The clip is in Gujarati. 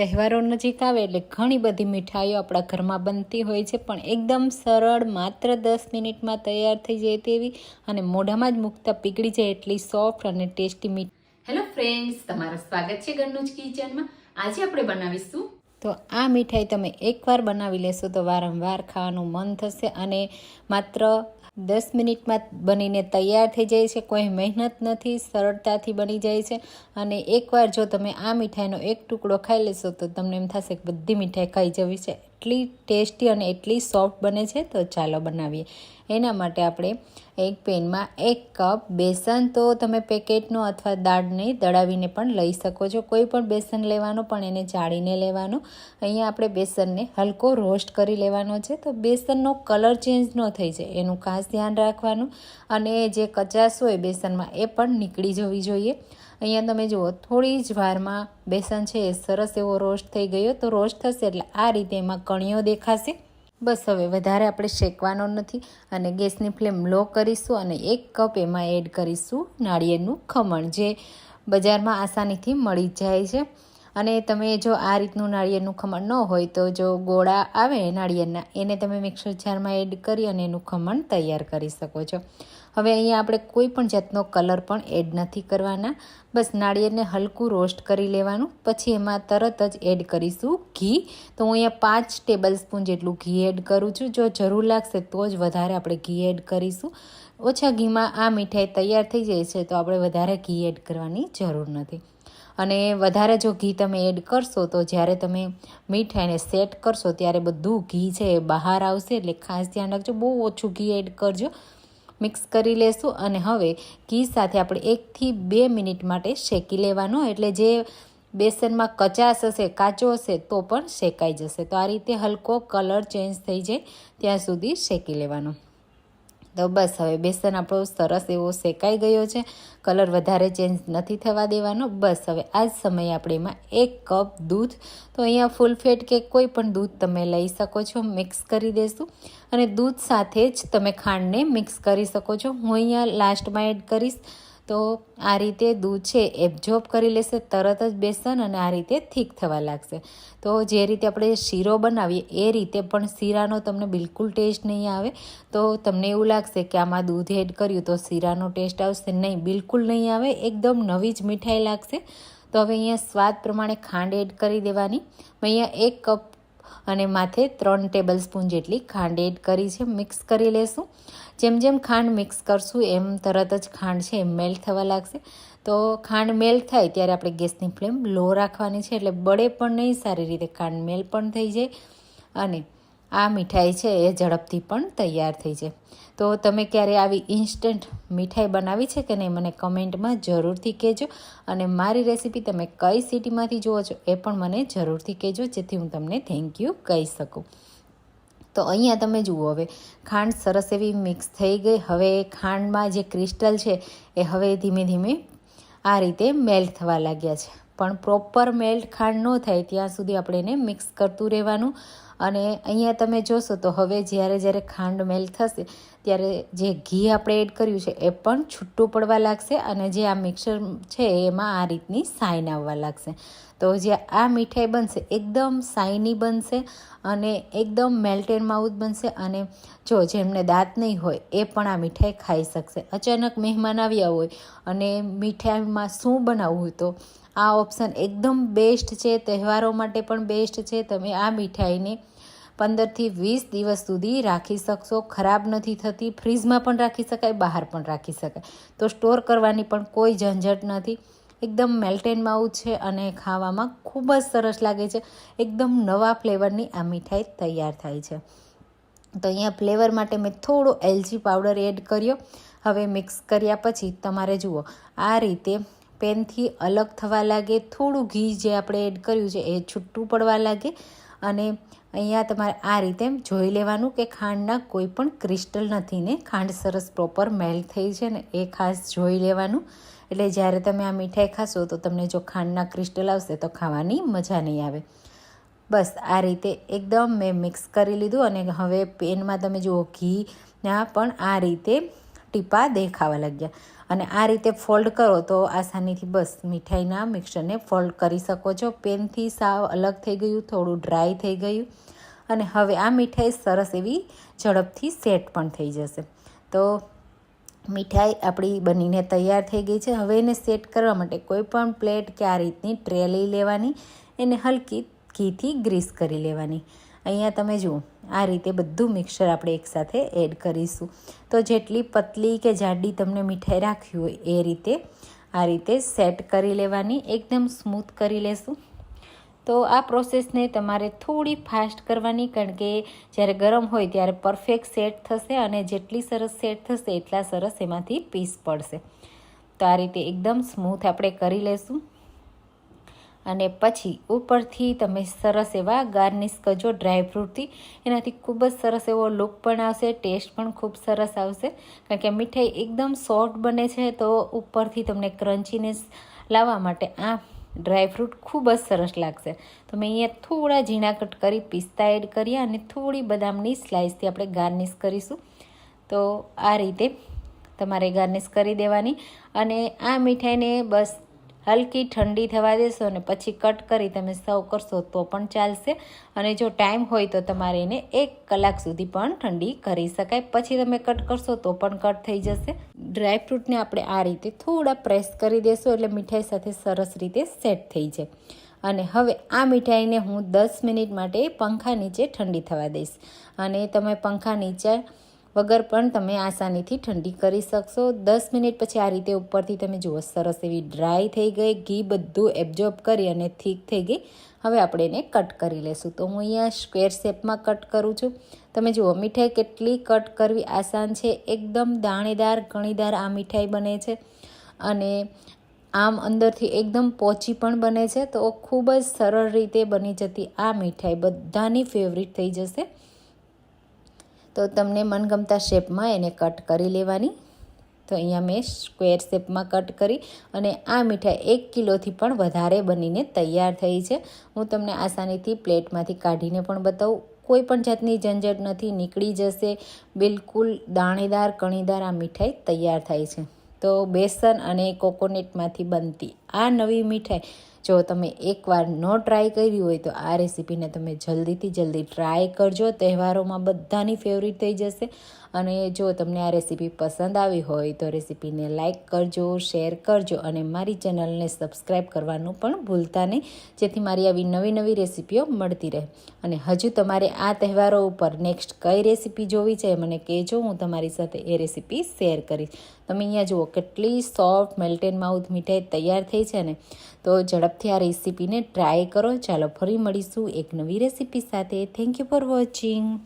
તહેવારો નજીક આવે એટલે ઘણી બધી મીઠાઈઓ આપણા ઘરમાં બનતી હોય છે પણ એકદમ સરળ માત્ર દસ મિનિટમાં તૈયાર થઈ જાય તેવી અને મોઢામાં જ મૂકતા પીગળી જાય એટલી સોફ્ટ અને ટેસ્ટી મીઠ હેલો ફ્રેન્ડ્સ તમારું સ્વાગત છે ઘરનું જ કિચનમાં. આજે આપણે બનાવીશું તો આ મીઠાઈ તમે એકવાર બનાવી લેશો તો વારંવાર ખાવાનું મન થશે અને માત્ર દસ મિનિટમાં બનીને તૈયાર થઈ જાય છે. કોઈ મહેનત નથી, સરળતાથી બની જાય છે. અને એકવાર જો તમે આ મીઠાઈનો એક ટુકડો ખાઈ લેશો તો તમને એમ થશે કે બધી મીઠાઈ ખાઈ જવી છે. એટલી ટેસ્ટી અને એટલી સોફ્ટ બને છે, તો ચાલો બનાવીએ. એના માટે આપણે એક પેનમાં એક કપ બેસન, તો તમે પેકેટનો અથવા દાળને દળાવીને પણ લઈ શકો છો. કોઈ પણ બેસન લેવાનું, પણ એને ચાળીને લેવાનું. અહીંયા આપણે બેસનને હલકો રોસ્ટ કરી લેવાનો છે. તો બેસનનો કલર ચેન્જ ન થઈ જાય, એનું ખાસ ધ્યાન રાખવાનું. અને જે કચાશ હોય બેસનમાં, એ પણ નીકળી જવી જોઈએ. અહીંયા તમે જુઓ, થોડી જ વારમાં બેસન છે એ સરસ એવો રોસ્ટ થઈ ગયો. તો રોસ્ટ થશે એટલે આ રીતે એમાં કણીઓ દેખાશે. બસ હવે વધારે આપણે શેકવાનો નથી અને ગેસની ફ્લેમ લો કરીશું અને એક કપ એમાં એડ કરીશું નાળિયેરનું ખમણ, જે બજારમાં આસાનીથી મળી જાય છે. અને તમે જો આ રીતનું નાળિયેરનું ખમણ ન હોય તો જો ગોળા આવે નાળિયેરના, એને તમે મિક્સર જારમાં એડ કરી અને એનું ખમણ તૈયાર કરી શકો છો. હવે અહીંયા આપણે કોઈ પણ જાતનો કલર પણ એડ નથી કરવાના. બસ નાળિયેરને હલકું રોસ્ટ કરી લેવાનું. પછી એમાં તરત જ એડ કરીશું ઘી. તો હું અહીંયા પાંચ ટેબલ સ્પૂન જેટલું ઘી એડ કરું છું. જો જરૂર લાગશે તો જ વધારે આપણે ઘી એડ કરીશું. ઓછા ઘીમાં આ મીઠાઈ તૈયાર થઈ જાય છે તો આપણે વધારે ઘી એડ કરવાની જરૂર નથી. અને વધારે જો ઘી તમે એડ કરશો તો જ્યારે તમે મીઠાઈને સેટ કરશો ત્યારે બધું ઘી છે બહાર આવશે એટલે ખાસ ધ્યાન રાખજો. બહુ ઓછું ઘી એડ કરજો. મિક્સ કરી લેશું અને હવે ઘી સાથે આપણે એકથી બે મિનિટ માટે શેકી લેવાનો. એટલે જે બેસનમાં કચાશ હશે, કાચો હશે, તો પણ શેકાઈ જશે. તો આ રીતે હલકો કલર ચેન્જ થઈ જાય ત્યાં સુધી શેકી લેવાનો. તો બસ, હવે બેસન આપણો સરસ એવો શેકાઈ ગયો છે. કલર વધારે ચેન્જ નથી થવા દેવાનો. બસ, હવે આ જ સમયે આપણે એમાં એક કપ દૂધ. તો અહીંયા ફૂલ ફેટ કે કોઈ પણ દૂધ તમે લઈ શકો છો મિક્સ કરી દેશું. અને દૂધ સાથે જ તમે ખાંડને મિક્સ કરી શકો છો. હું અહીંયા લાસ્ટમાં એડ કરીશ. તો આ રીતે દૂધ છે એબ્ઝોર્બ કરી લેશે, તરત જ બેસન અને આ રીતે થીક થવા લાગશે. તો જે રીતે આપણે શીરો બનાવીએ, એ રીતે પણ શીરાનો તમને બિલકુલ ટેસ્ટ નહીં આવે. તો તમને એવું લાગશે કે આમાં દૂધ એડ કર્યું તો શીરાનો ટેસ્ટ આવશે નહીં. બિલકુલ નહીં આવે, એકદમ નવી જ મીઠાઈ લાગશે. તો હવે અહીંયા સ્વાદ પ્રમાણે ખાંડ એડ કરી દેવાની. અહીંયા એક કપ અને માથે ત્રણ ટેબલ સ્પૂન જેટલી ખાંડ એડ કરી છે, મિક્સ કરી લેશું. જેમ જેમ ખાંડ મિક્સ કરશું, એમ તરત જ ખાંડ છે એ મેલ્ટ થવા લાગશે. તો ખાંડ મેલ્ટ થાય ત્યારે આપણે ગેસની ફ્લેમ લો રાખવાની છે, એટલે બળે પણ નહીં, સારી રીતે ખાંડ મેલ પણ થઈ જાય. અને આ મીઠાઈ છે એ ઝડપથી પણ તૈયાર થઈ જાય તો તમે ક્યારે આવી ઇન્સ્ટન્ટ મીઠાઈ બનાવી છે કે નહીં મને કમેન્ટમાં જરૂરથી કહેજો અને મારી રેસીપી તમે કઈ સિટીમાંથી જુઓ છો એ પણ મને જરૂરથી કહેજો, જેથી હું તમને થેન્ક યુ કહી શકું. તો અહીંયા તમે જુઓ હવે, ખાંડ સરસ એવી મિક્સ થઈ ગઈ. હવે ખાંડમાં જે ક્રિસ્ટલ છે એ હવે ધીમે ધીમે આ રીતે મેલ્ટ થવા લાગ્યા છે. પણ પ્રોપર મેલ્ટ ખાંડ ન થાય ત્યાં સુધી આપણે એને મિક્સ કરતું રહેવાનું. અને અહીંયા તમે જોશો તો હવે જ્યારે જ્યારે ખાંડ મેલ્ટ થશે, ત્યારે જે ઘી આપણે એડ કર્યું છે, એ પણ છૂટું પડવા લાગશે અને જે આ મિક્સર છે, એમાં આ રીતની સાઈન આવવા લાગશે. તો જે આ મીઠાઈ બનશે, એકદમ સાઈની બનશે અને એકદમ મેલ્ટેડ માઉથ બનશે અને જો જેમને દાંત નહીં હોય, એ પણ આ મીઠાઈ ખાઈ શકશે. અચાનક મહેમાન આવ્યા હોય અને મીઠાઈમાં શું બનાવવું તો આ ઓપ્શન એકદમ બેસ્ટ છે. તહેવારો માટે પણ બેસ્ટ છે. તમે આ મીઠાઈને પંદરથી વીસ દિવસ સુધી રાખી શકશો. ખરાબ નથી થતી. ફ્રીજમાં પણ રાખી શકાય, બહાર પણ રાખી શકાય. તો સ્ટોર કરવાની પણ કોઈ ઝંઝટ નથી. એકદમ મેલ્ટેન માઉથ છે અને ખાવામાં ખૂબ જ સરસ લાગે છે. એકદમ નવા ફ્લેવરની આ મીઠાઈ તૈયાર થાય છે. તો અહીંયા ફ્લેવર માટે મેં થોડો એલચી પાવડર એડ કર્યો. હવે મિક્સ કર્યા પછી તમારે જુઓ. આ રીતે પેનથી અલગ થવા લાગે, થોડું ઘી જે આપણે એડ કર્યું છે એ છૂટું પડવા લાગે અને અહીંયા તમારે આ રીતે જોઈ લેવાનું કે ખાંડના કોઈ પણ ક્રિસ્ટલ નથી ને, ખાંડ સરસ પ્રોપર મેલ્ટ થઈ છે ને એ ખાસ જોઈ લેવાનું. એટલે જ્યારે તમે આ મીઠાઈ ખાશો તો તમને જો ખાંડના ક્રિસ્ટલ આવશે તો ખાવાની મજા નહીં આવે. બસ આ રીતે એકદમ મેં મિક્સ કરી લીધું અને હવે પેનમાં તમે જુઓ ઘીના પણ આ રીતે ટીપા દેખાવા લાગ્યા. અને આ રીતે ફોલ્ડ કરો તો આસાનીથી બસ મીઠાઈના મિક્સરને ફોલ્ડ કરી શકો છો. પેનથી સાવ અલગ થઈ ગયું, થોડું ડ્રાય થઈ ગયું અને હવે આ મીઠાઈ સરસ એવી ઝડપથી સેટ પણ થઈ જશે. તો મીઠાઈ આપણી બનીને તૈયાર થઈ ગઈ છે. હવે એને સેટ કરવા માટે કોઈ પણ પ્લેટ કે આ રીતની ટ્રે લઈ લેવાની, એને હલકી ઘીથી ગ્રીસ કરી લેવાની. અહીંયા તમે જુઓ, આ રીતે બધું મિક્સર આપણે એકસાથે એડ કરીશું. તો જેટલી પતલી કે જાડી તમને મીઠાઈ રાખવી હોય એ રીતે આ રીતે સેટ કરી લેવાની, એકદમ સ્મૂથ કરી લેશું. તો આ પ્રોસેસને તમારે થોડી ફાસ્ટ કરવાની, કારણ કે જ્યારે ગરમ હોય ત્યારે પરફેક્ટ સેટ થશે અને જેટલી સરસ સેટ થશે એટલા સરસ એમાંથી પીસ પડશે. તો આ રીતે એકદમ સ્મૂથ આપણે કરી લેશું. અને પછી ઉપરથી તમે સરસ એવા ગાર્નિશ કરજો ડ્રાયફ્રૂટથી એનાથી ખૂબ જ સરસ એવો લુક પણ આવશે, ટેસ્ટ પણ ખૂબ સરસ આવશે. કારણ કે મીઠાઈ એકદમ સોફ્ટ બને છે, તો ઉપરથી તમને ક્રન્ચીનેસ લાવવા માટે આ ડ્રાયફ્રૂટ ખૂબ જ સરસ લાગશે. તો મેં અહીંયા થોડા ઝીણા કટ કરી પિસ્તા એડ કર્યા અને થોડી બદામની સ્લાઇસથી આપણે ગાર્નિશ કરીશું. તો આ રીતે તમારે ગાર્નિશ કરી દેવાની. અને આ મીઠાઈને બસ હલકી ઠંડી થવા દેશો અને પછી કટ કરી તમે સર્વ કરશો તો પણ ચાલશે. અને જો ટાઈમ હોય તો તમારે એને એક કલાક સુધી પણ ઠંડી કરી શકાય. પછી તમે કટ કરશો તો પણ કટ થઈ જશે. ડ્રાયફ્રૂટને આપણે આ રીતે થોડા પ્રેસ કરી દેશો એટલે મીઠાઈ સાથે સરસ રીતે સેટ થઈ જાય. અને હવે આ મીઠાઈને હું દસ મિનિટ માટે પંખા નીચે ઠંડી થવા દઈશ. અને તમે પંખા નીચે વગર પણ તમે આસાનીથી ઠંડી કરી શકશો. દસ મિનિટ પછી આ રીતે ઉપરથી તમે જુઓ, સરસ એવી ડ્રાય થઈ ગઈ, ઘી બધું એબ્ઝોર્બ કરી અને થીક થઈ ગઈ. હવે આપણે એને કટ કરી લેશું. તો હું અહીંયા સ્ક્વેર શેપમાં કટ કરું છું. તમે જુઓ, મીઠાઈ કેટલી કટ કરવી આસાન છે. એકદમ દાણેદાર, ઘણીદાર આ મીઠાઈ બને છે. અને આમ અંદરથી એકદમ પોચી પણ બને છે. તો ખૂબ જ સરળ રીતે બની જતી આ મીઠાઈ. બધાની ફેવરિટ થઈ જશે. તો તમને મનગમતા શેપમાં એને કટ કરી લેવાની. તો અહીંયા મેં સ્ક્વેર શેપમાં કટ કરી અને આ મીઠાઈ એક કિલોથી પણ વધારે બનીને તૈયાર થઈ છે. હું તમને આસાનીથી પ્લેટમાંથી કાઢીને પણ બતાવું. કોઈ પણ જાતની ઝંઝટ નથી, નીકળી જશે. બિલકુલ દાણેદાર, કણીદાર આ મીઠાઈ તૈયાર થાય છે. તો બેસન અને કોકોનટમાંથી બનતી આ નવી મીઠાઈ જો તમે એકવાર ન ટ્રાય કરી હોય તો આ રેસીપીને તમે જલ્દીથી જલ્દી ટ્રાય કરજો. તહેવારોમાં બધાની ફેવરિટ થઈ જશે. અને જો તમને આ રેસીપી પસંદ આવી હોય તો રેસીપીને લાઇક કરજો, શેર કરજો અને મારી ચેનલને સબસ્ક્રાઈબ કરવાનું પણ ભૂલતા નહીં. જેથી મારી આવી નવી નવી રેસીપીઓ મળતી રહે. અને હજુ તમારે આ તહેવારો ઉપર નેક્સ્ટ કઈ રેસીપી જોવી છે મને કહેજો, હું તમારી સાથે એ રેસીપી શેર કરીશ. તમે અહીંયા જુઓ, કેટલી સોફ્ટ મેલ્ટેન માઉથ મીઠાઈ તૈયાર થઈ છે ને. તો ઝડપથી આ રેસીપીને ટ્રાય કરો. ચાલો ફરી મળીશું એક નવી રેસીપી સાથે. Thank you for watching